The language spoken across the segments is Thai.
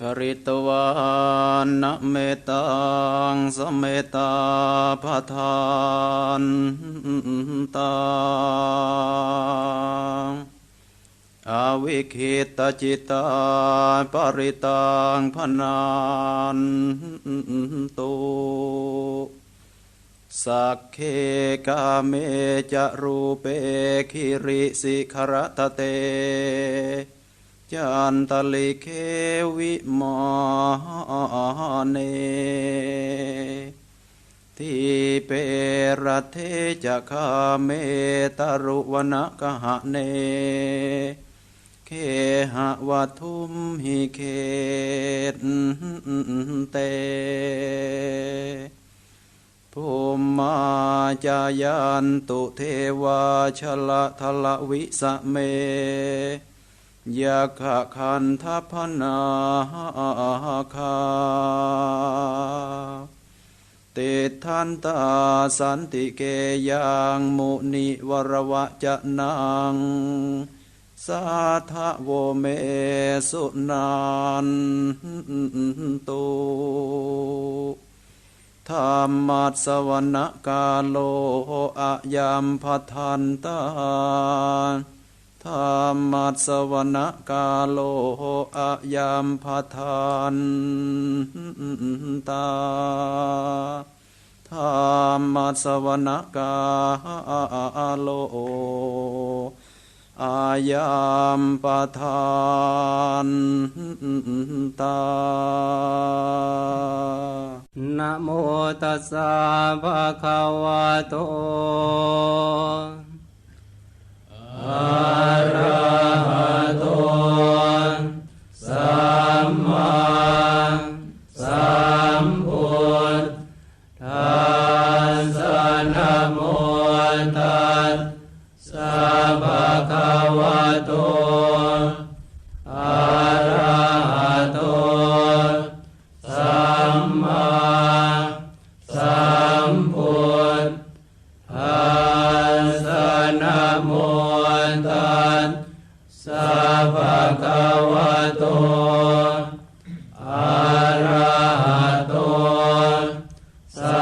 ภริตวานนะเมตังสเมตาพทานตังอาวิคิตจิตาปริตังพนานตุสักเคกาเมจะรูเปคิริสิขรตเต จันตลิเควิมานเนทีเปรเทจะคาเมตรุวนกหะเน เคหะวัทุมหิเคตเตภูมมาจายันตุเทวาชละทละวิสเม ยะขะคันทัพนาคาติทันตาสันติเกยังมุนิวรวะจะนัง สาทะโวเมสุนันตุธรรมัสวรกาโลอะยามพัทันตา ธรรมัสวรกาโลอะยามพาทานตาธรรมัสสวรกาโลอายามปาทานตา นะโมตัสสะภะคะวะโต อ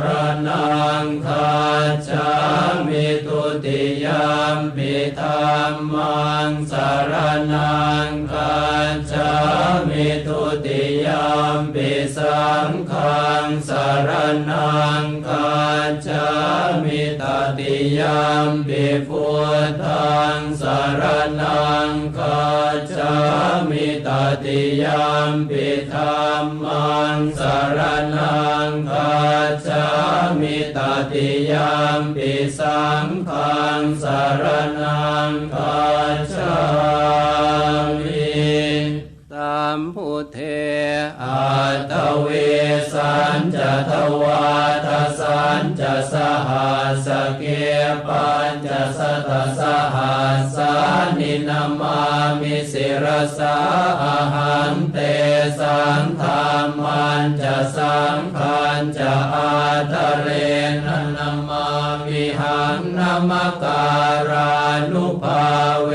รนังคัจฉามิธัมมังสารนังคัจฉามิสังฆังสารนังคัจฉามิตุติยมปิพุท ิ ธังสารมังสารนังคัจฉามิตุติยามปิสังฆังสารนังคัจฉามิตติยามปิพุทธังสารนังคัจฉามิตติยามปิธรรมังสารนังคัจฉามิตติยามปิสังฆังสารนังคัจฉามิตามพุทเทอาตเวสันจะทวาทสันจะสหัสเกปัญจะสตสหัสานินามามิสิรสาอาหันเตสังธรรมันจะสังขันจะอาทะเรนนา หังนามการานุภาเว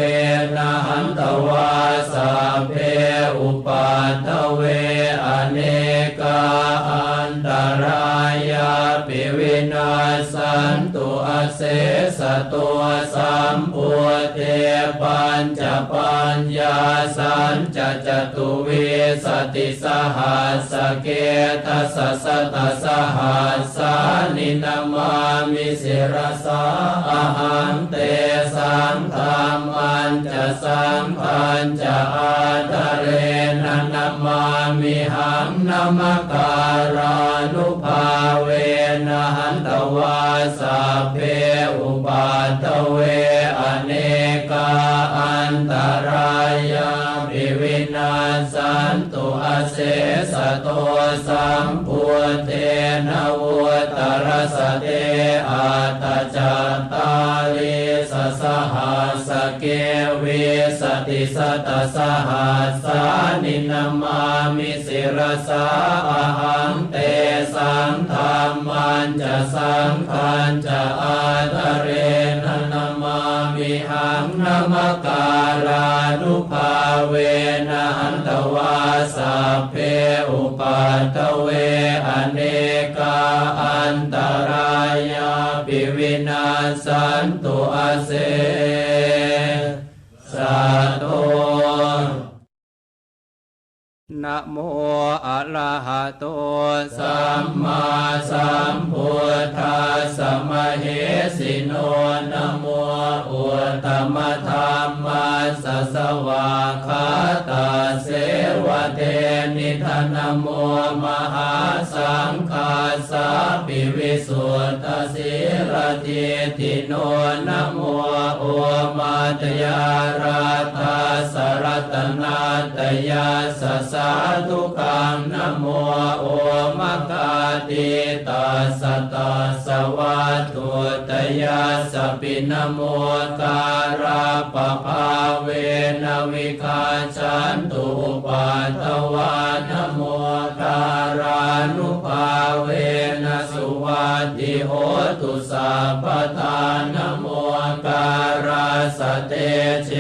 นะหันตวาสัพเพอุปัตตเวอเนกาอันตรายา ปิวินาสันตุอเสสตัวสัมปุเทปัญจปัญญาสันจจตุเวสติสหัสเกทัสสตสหัสสานินามามิสิรสาอหันเตสังธรรมันจะสังขันจะอาทะเรนนามามิหังนามการานุภาเว นะหันตวาสัพเพอุปาตเวอเนกาอันตรายาปิวินนาสันตุอาเสสะโตสัมพุเทนวุตรสเตอัตจาตาลี เวสติสตสหัสสานินามามิสิรสาอหังเตสังธรรมันจะสังขันจะอาตเรนนามามิหังนมการานุภาเวนะหันตวาสัพเพอุปัตเวอเนกาอันตรายาปิวินาสันตุอาเส นะโมอะระหะโตสัมมาสัมพุทธัสสะมะเหสิโนนะโมอุตตมะธรรมาสสะสวาคาตาเสวะเทนิทนะโมมหาสังฆาสา ปิวิสุทธสิรติติโนนโมโอมาตยาราธาสรัตนาตยาสสาธุกังนโมโอมกาติตาสตาสวัตุตยาสปินโมการาปภาเวนวิคาชันตุปัตตวานโม ติโหตุสัพพทานโมการาสเตเช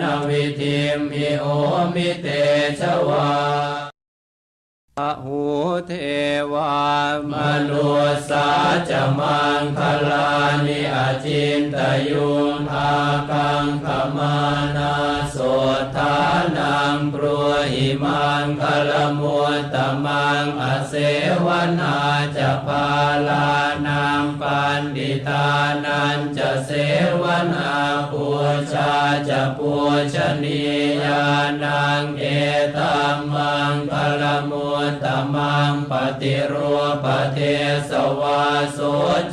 นวิธิมิโอมิเตชวาอะหูเทวามนุสาจะมังคลานิอาจินตยุงอากังขมานาโสธานังปรัวหิมังคลมุตมังอเสวนาจะพาลานัง ปันดิตานันจะเสวนาปูชาจะปูชนียานังเอตัมมังคลมุตตมังปฏิรูปเทสวาโส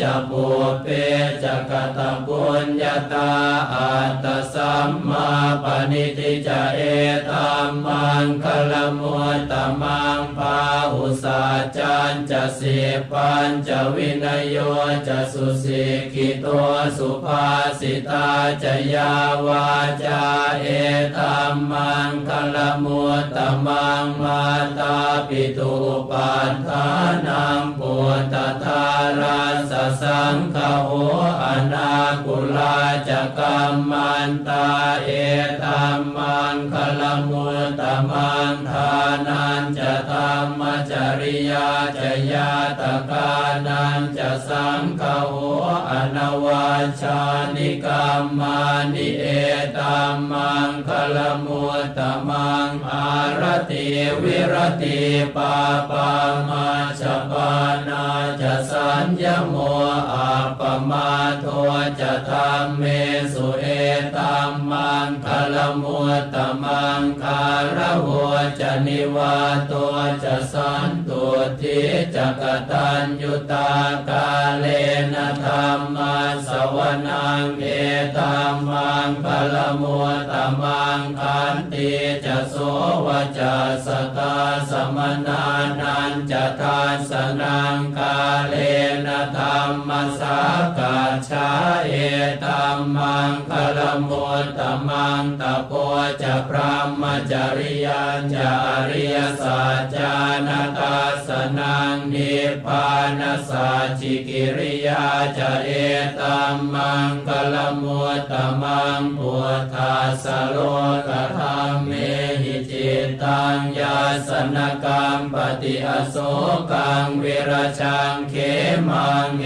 จะปุเปจะกตปุญญาตาอัตตสัมมาปณิทิจะเอตัมมังคลมุตตมังปาหุสาจันจะเสปัญจะวินโยจะสุสิกิโตสุภาสิตาจะยาวาจาเอตัมมังคลมุตตมังมาตาปิตุปัฏฐานังปุตตทาราสสังฆโหอนาคุลาจะกัมมันตาเอตัมมังคลมุตตมัง ริยาจะยาตกานันจะสังฆโหอนวาชานิกรรมานิเอตัมมังคลมุตตมังอารติวิรติปาปามาชปานาจะสัญญโมอาปมาโทจะธรรมเมสุเอตัมมังคลมุตตมังคารโวจะนิวาโตจะสันตุ ทิจะกตัญยุตากาเลนะธรรมาสวนังเอตัมมังคลมุตตมังคันติจะโสวจะสตาสมนานันจะทานสนังกาเลนะธรรมสากัจฉาเอตัมมังคลมุตตมังตะโพจะพระมจริยัญจะอริยสัจจานาตาสนังนิพพานสัจจิกิริยาจเรตัมมังกลมุตตมังพุทธาสโลกธรรมเม ตังยาสนกรรมปฏิอโศกังวิรชังเขมังเอ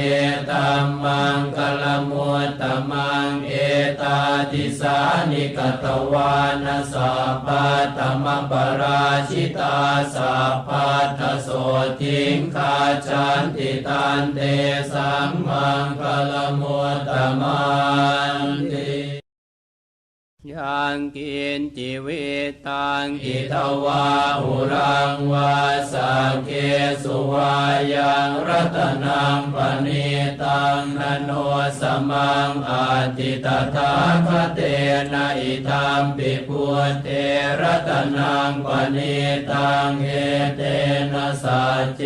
ตัมมังคลมุตตมังเอตาติสานิกตวานสัพพะธรรมปราชิตาสัพพัทโสทิงคาจันติตันเตสังมังคลมุตตมันติ ยังกินจิวิตังอิทวาหุรังวาสักเคสุวายังรัตนังปณิตังนโนสมังอาติตถาคเตนะอิทัมปิพุทเทรัตนังปณิตังเอเตนะสัจเจ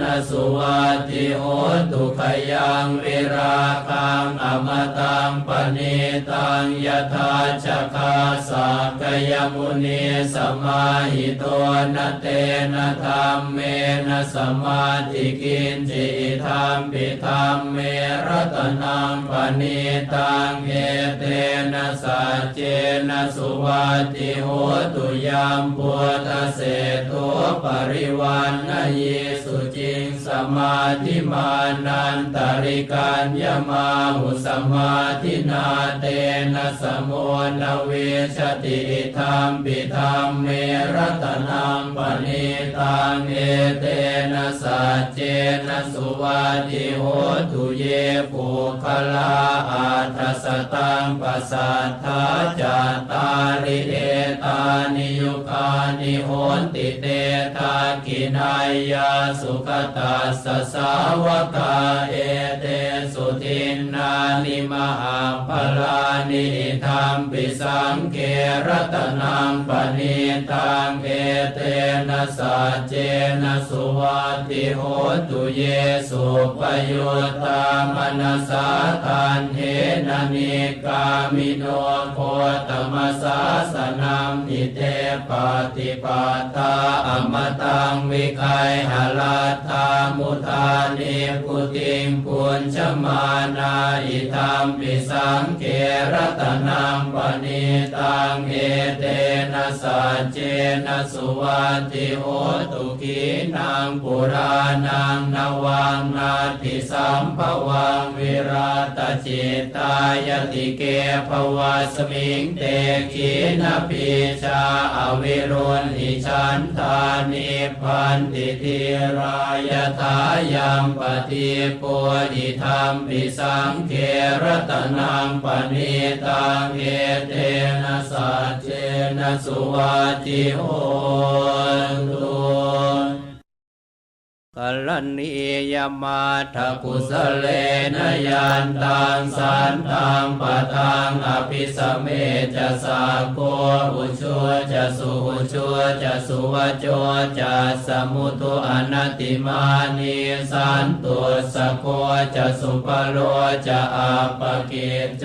นะสุวัติโหตุขยังวิราคังอมตังปณิตังยถาชคาสักยมุนีสมาหิโตนะเตนะธรรมเมนะสมาธิกินจิธรรมปิธรรมเมรตนังปณิตังเอเตนะสัจเจนะสุวัติโหตุยามพุทธเศโทปริวันนะเยสุจิงสมาธิมานันตริการยมาหุสมาธินาเตนะสมุนเวชติธรรมปิธรรมเมรัตนังปณิตังเอเตนะสัจเจนะสุวัติโหตุเยปุคลาอาทัสตังปัสสัทธาจัตตาริเอตานิยุคานิโหติเตทากินายาสุขตัสสาวกาเอเตสุทินนานิมหาพลานิธรรมปิสังเกรัตนังปณิตังเอเตนะสัจเจนะสุวัติโหตุเยสุปยุตตามนัสสาทันเทนะนิกามิโนโคตมสสาสนัมนิเตปฏิปาตาอมตังวิไคหลาธามุทานิพุติงปุญชมานาอิธรรมปิสังเกรัตนังปณิตังเอเตนะสัจเจนะสุวัติโหตุกีนังปุรานังนวังนาติสัมภวังวิราตจิตายติเกภวะสมิงเตขีนปิชาอวิรุณหิชันธานิพันติทิรายทายังปฏิปุริธรรมปิสังเกรตนังปณิตังเอเตนะสัจเจนะสุวัติโหตุ กัลนียมาทกุสเลนยันตังสันตังปะทังอภิสเมจะสาโกอุชัวจะสุอุชัวจะสุวโจจะสมุตุอนัติมานีสันตุสะโกจะสุปโลจะอาปกิจโจ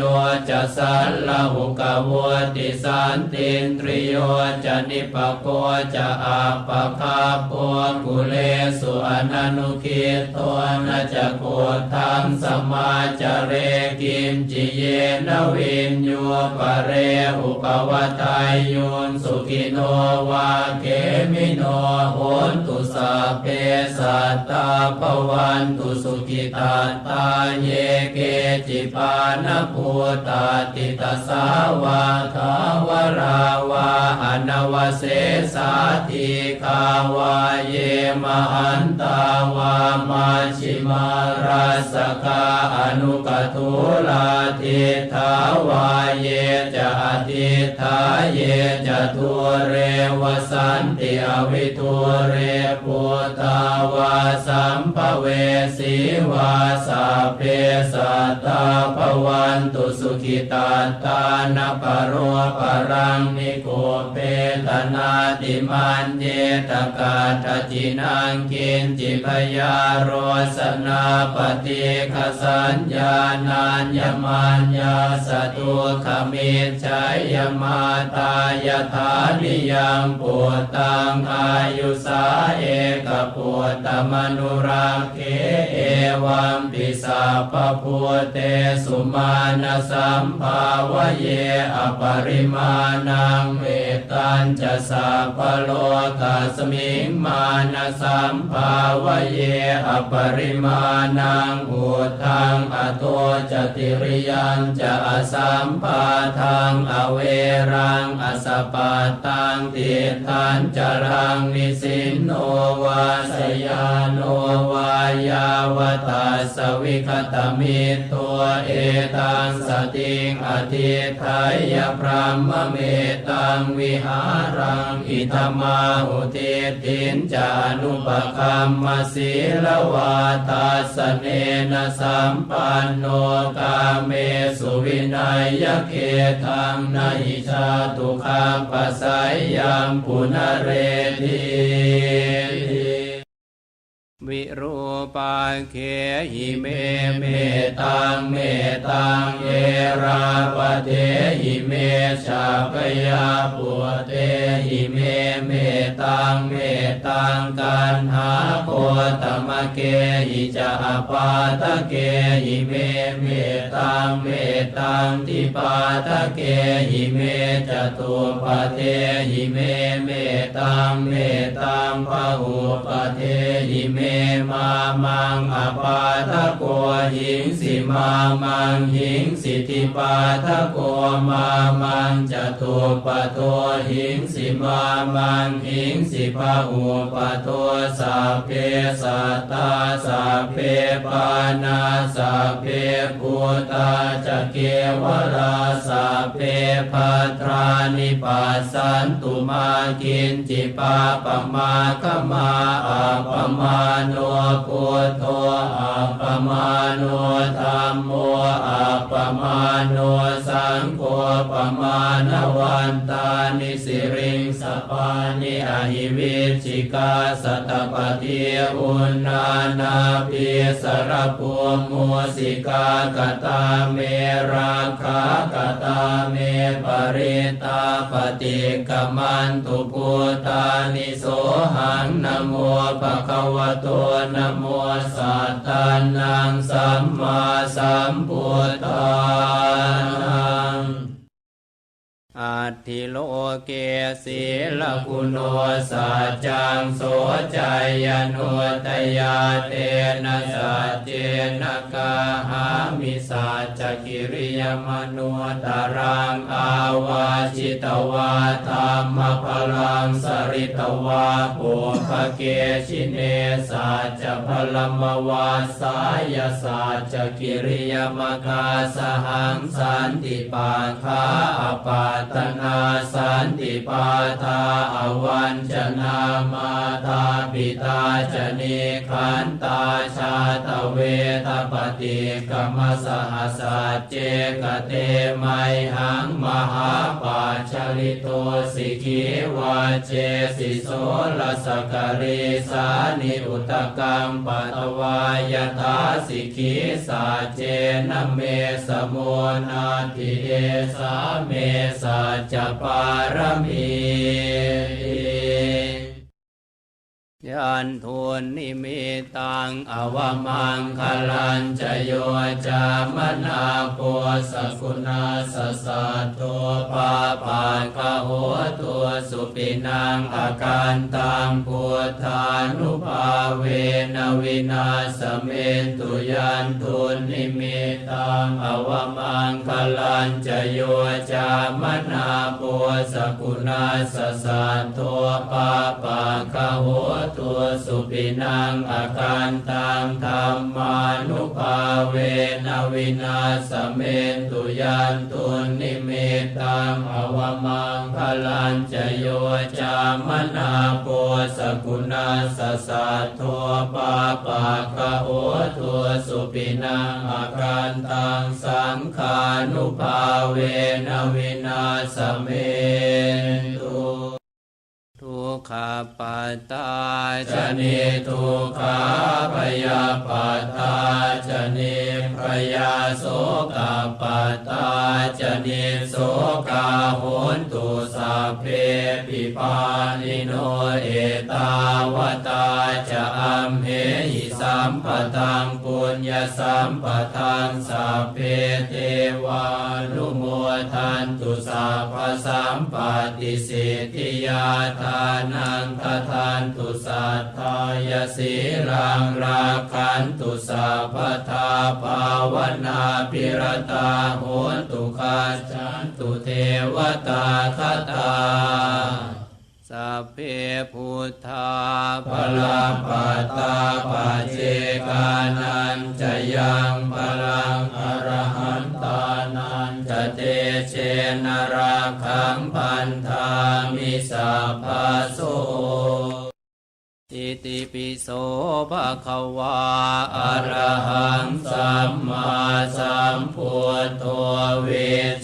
จะสัลลหุกวติสันตินตริโยจะนิปโกจะอาปคาโปกุเลสุอนันุคิตโตนะจโกทังสมมาจเรกิมจิเยนวินโยปะเรอุปวัตายยุนสุขิโนวาเกมิโนโหนตุสัพเพสัตตาปวันตุสุขิตาตาเยเกจิปานภูตาติตาสาวาคาวราวาอนวเสสาธิคาวาเยมหันตาวามาชิมาราสกาอนุกตุลาทิทาวาเยจะอทิทาเยจะทุเรวสันติอวิทุเรป ตาวาสัมภเวสีวาสาเพสัตตาภวันตุสุขิตาตานาปโรปรังนิโกเปตนาติมันเจตกาทจินังกินจิพยาโรสนาปฏิคสัญญานัญญมัญญาสตุขมิจฉยมาตายถานิยังปุตตังอายุสาเอกปุตตมนุรักเขเอวัมปิสาปพุเตสุมาณสัมภาวะเยอปริมาณังเวตัญจะสัพพโลกัสมิงมาณสัมภาวะเยอปริมาณังอุทังอโตจติริยันจะอสัมปาทังอเวรังอสปาตังติทันจรังนิสินโนวาสยานโนวายาวตาสวิคตมิตัวเอตังสติงอธิทายพรหมเมตังวิหารังอิธมาหุติตินจานุปคัมมศีลวาตาสเนนะสัมปันโนกาเมสุวินัยยเกทังนาหิชาตุคาปัสสยยังปุณเรติ วิรูปาเคหิเมเมตังเมตังเอราปเทหิเมชาปยาปุเตหิเมเมตังเมตังกันหาโคตมะเกหิจาปาตะเกหิเมเมตังเมตังทิปาตะเกหิเมจตุปเทหิเมเมตังเมตังพหุปเทหิเมมามังอปาทะโกหิงสิมามังหิงสิทิปาทะโกมามังจตุปโทหิงสิมามังหิงสิพาหุปโทสัพเพสัตตาสัพเพปานาสัพเพภูตาจะเกวราสัพเพพัทรานิปัสสันตุมากินจิปาปมาคมาอาปมาโนพุทโธอาปมาโนธรรมโมอาปมาโนสังโฆปมาณวันตานิสิริงสปานิอหิวิชิกาสัตปฏิอุณนานาปิสรภูมุสิกากตาเมราคากตาเมปริตาปฏิกมันตุพุตานิโสหังนโมปะคะวะโตนโมสัตตานังสัมมาสัมพุทธานัง อัตถิโลเกศีลละกุโนสัจจังโสจายโนตยาเตนะสัจเจนะกาหามิสัจกิริยมนุตรังอาวาจิตวาธรรมพลังสริตวาปุภเกชิเนสัจพลมวาสายสัจกิริยมคาสหังสันติปาคาอปาตนาสันติปาทาอวันจนามาตาปิตาจเนขันตาชาตเวทปฏิกรรมสหสัจเจกเตไมหังมหาปาชลิโตสิกิวาเจสิโสลสกริสานิอุตกรรมปตวายทาสิกิสาเจนเมสมุนาทิเอสาเมสัจจปารมี ยันทุนนิมิตังอวมังคลันจโยจามนาโปสกุณาสสัตตัวปาปานคโหตัวสุปินังอาการตังพุทานุภาเวนวินาสเมนตุยันทุนนิมิตังอวมังคลันจโยจามนาโปสกุณาสสัตตัวปาปานคโหตัวสุปินังอาการตังธรรมานุภาเวนวินาสเมนตุยันตุนิเมตังอวมังพลันจโยจามนาโปสกุณาสสัทโทปาปาคะโอตัวสุปินังอาการตังสังขานุภาเวนวินาสเมนตุ ขปัตตาชนิทุกขาปยาปัตตาชนิพยาโสกาปัตตาชนิโสกาโหนตุสัพเพปิปานิโนเอตาวตาจะอัมเหหิสัมปทังป ญญสัมปทังสัพเพเทวานุโมทันตุสัพพสัมปติสิทธิยาทานังททานตุสัทธายสีรังราคันตุสัพพทาภาวนาปิรตาโหตุคาจันตุเทวตาคตา เพพุทธาพลาปัตตาปัจเจกานันจะยังพลังอรหันตานันจะเตเชนราคังพันธามิสัพพะโส อิติปิโสภะคะวาอรหังสัมมาสัมพุทโธเว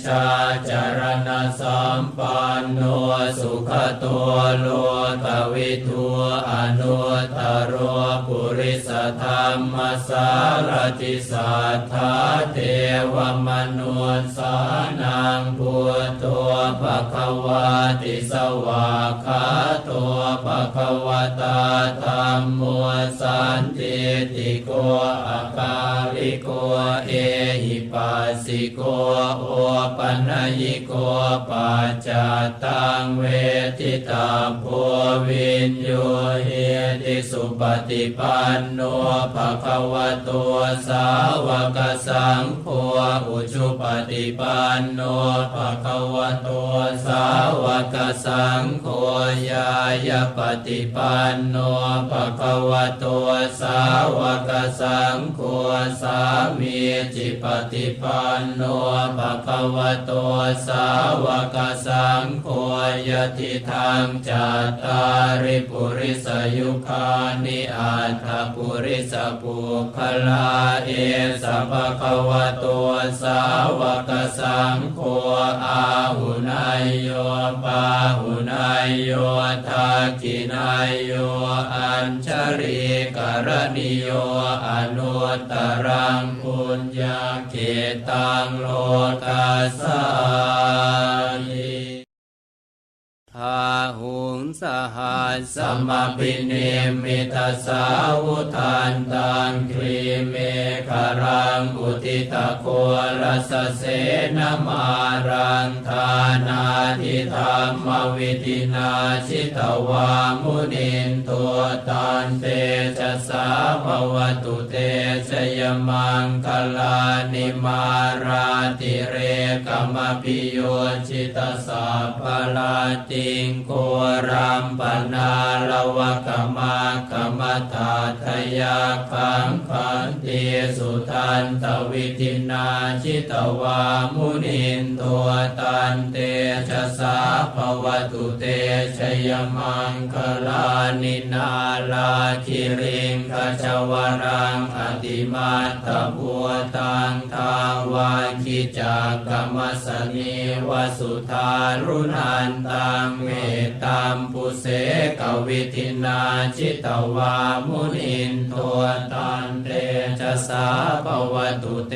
ชาจารณะสัมปันโนสุขตัวโลกวิทูอนุตรโรปุริสธรรมสารติสัทธาเทวมนุสานังพุทโธภะคะวาติสวากขาโตภะคะวตาธรรมมัวสันติติโกอากาลิโกเอหิ ปัสสิโกโอปัญญิโกปัจจตังเวทิตาโพวินโยเฮติสุปฏิปันโนภะคะวะโตสาวกสังโฆอุชุปฏิปันโนภะคะวะโตสาวกสังโฆยายาปฏิปันโนภะคะวะโตสาวกสังโฆสามีจิปฏิปันโนภะคะวะโตสาวกสังโฆยะทิทางจัตตาริปุริสยุคานิอัตถปุริสปุคลาเอสัพพะวะโตสาวกสังโฆอาหุนายโยปาหุนายโยทักขินายโยอัญชริกรณิโยอนุตตรังปุญญาเกตังโลกัสสานิ ทาหุงสหัสสสัมปิเนมิตาสาวุทันตังครีเมฆารังอุติตะโครัสเสนมารังทานาทิธรรมวิตินาชิตวามุนินตัวตันเตจะสาภวตุเตชยมังคลานิมาราติเรกมปิโยชิตสาพลาติงโกรัมปนาลวะกมากมตาทยาคังคันติสุทันตวิทินาชิตวามุนินตัวตันเตชะสาภวตุเตชยมังคลานินาลาคิริงขจวรังอติมาตบัวตังทาวาคิจากกรรมสนีวสุธารุนันตังเมตตามปุเสกวิทินาชิตวามุนินตัวตันเตชะสาภวตุเต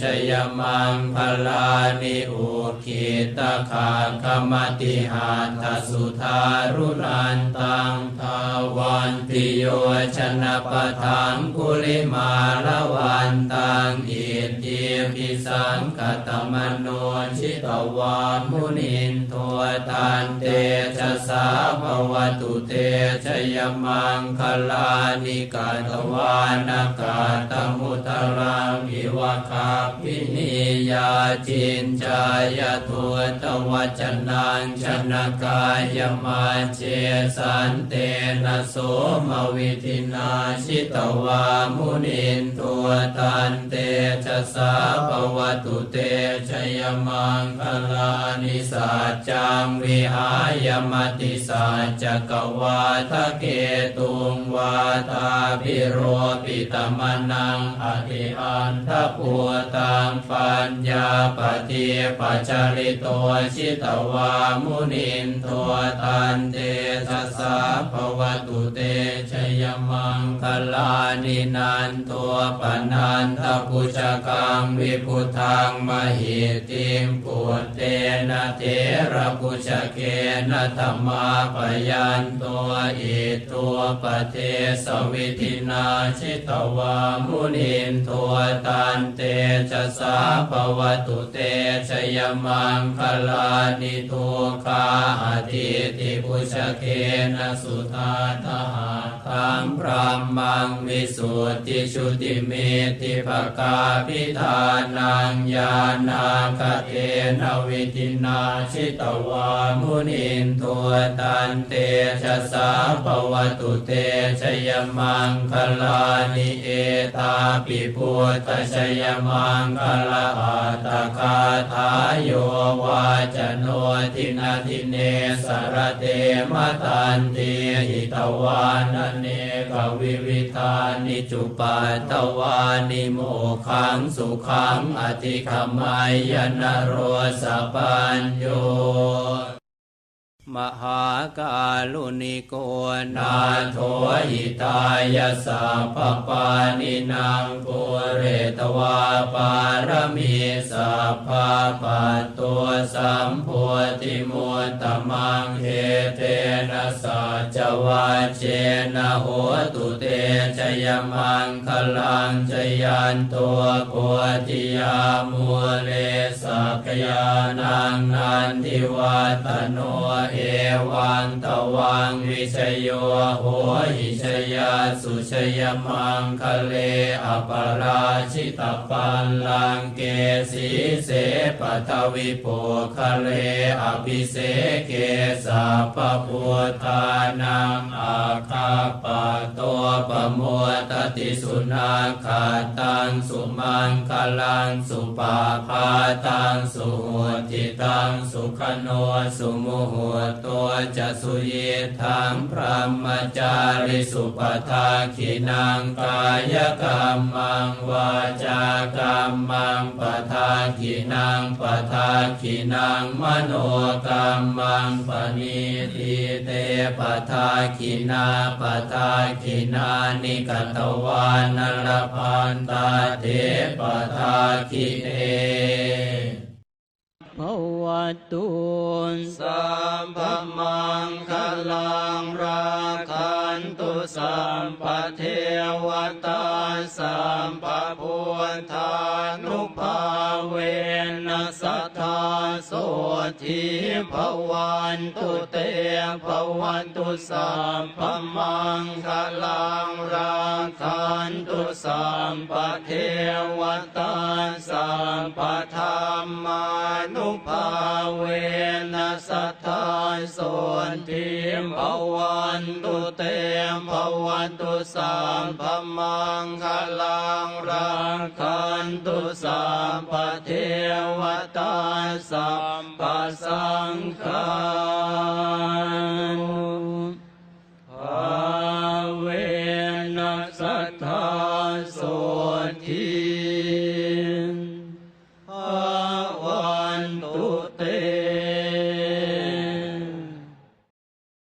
ชยมังพลานิอุคิตาคาคมติหาทสุธารุนันตังทาวันติโยชนะปทังกุลิมาละวันตังอิทิปิสังกตมโนชิตวามุนินตัวตันเตชะสาภวตุเตชยมังคลานิกาตวานากาตมุตรังอิวะคาพินิยาจินจายทุตวัจนังชนกายมาเจสันเตนะโสมวิทินาชิตวามุนินตัวตันเตชะสาภวตุเตชยมังคลานิสัจจังวิหาายมติสัจจกวาทะเกตุงวาตาพิโรปิตมนังอธิอันทปัวตังปัญญาปฏิปัจจริโตชิตวามุนินตัวตันเตชะสาภวตุเตชยมังคลานินันตัวปนันทปุจกังวิพุทังมหิติมปุตเตนะเทระปุจเกนะธรรมาปยันตัวอิตัวปเทสวิทินาชิตวามุนินตัวตันเตชะสาภวตุเตชยมังคลานิทุคาอธิติปุชเคนะสุธาทหาทังพระมังวิสุทธิชุติเมติภกาพิธานังญาณาคเทนวิทินาชิตวามุนินตัวตันเตชะสาภวตุเตชยมังคลานิเอตาปิพุทธชยมังคลาอัตคาทายโยวาจโนทินาทิเนสรเตมตันติหิตวานเนกวิวิธานิจุปัตตวานิโมขังสุขังอธิขมายนโรสปัญโย มหากาลุนิโกนาโทหิตายาสัพพปานินางปุเรตวาปารมีสัพพปัตตัวสัมโพธิมุตตมังเหเทนะสัจวัจเจนะโหตุเตชยมังคลังชยันตัวโพธิยามูเลสักยานังนันทิวัตโนเอวันตวังวิชโยโหหิชยาสุชยมังคะเลอปราชิตปันลังเกสีเสปทวิโปคะเลอภิเสเกสัพพุทานังอาคาปโต วปะโมตติสุนาคาตังสุมังคลังสุปาพาตังสุหุติตังสุขโนสุมุหุตัวจะสุเยิทังพระมจาริสุปทาขินังกายกรรมังวาจากรรมังปทาขินังปทาขินังมโนกรรมังปณิทิเตปทาขินาปทาขินานกตวานรพันตาเทปทาขิเนภวตุนสัมภมังคลังราคันตุสัมปเทวตาสัมปพุทธานุภาเวนัสทธาโส ทิภวันตุเตภวันตุสัมพมังคลังราคันตุสัมปเทวตาสัมปธรรมานุภาเวนัส ธาโสทิมภวันตุเตมภวันตุสามภมังคลังรังคันตุสามปเทวตาสัมปสังฆาน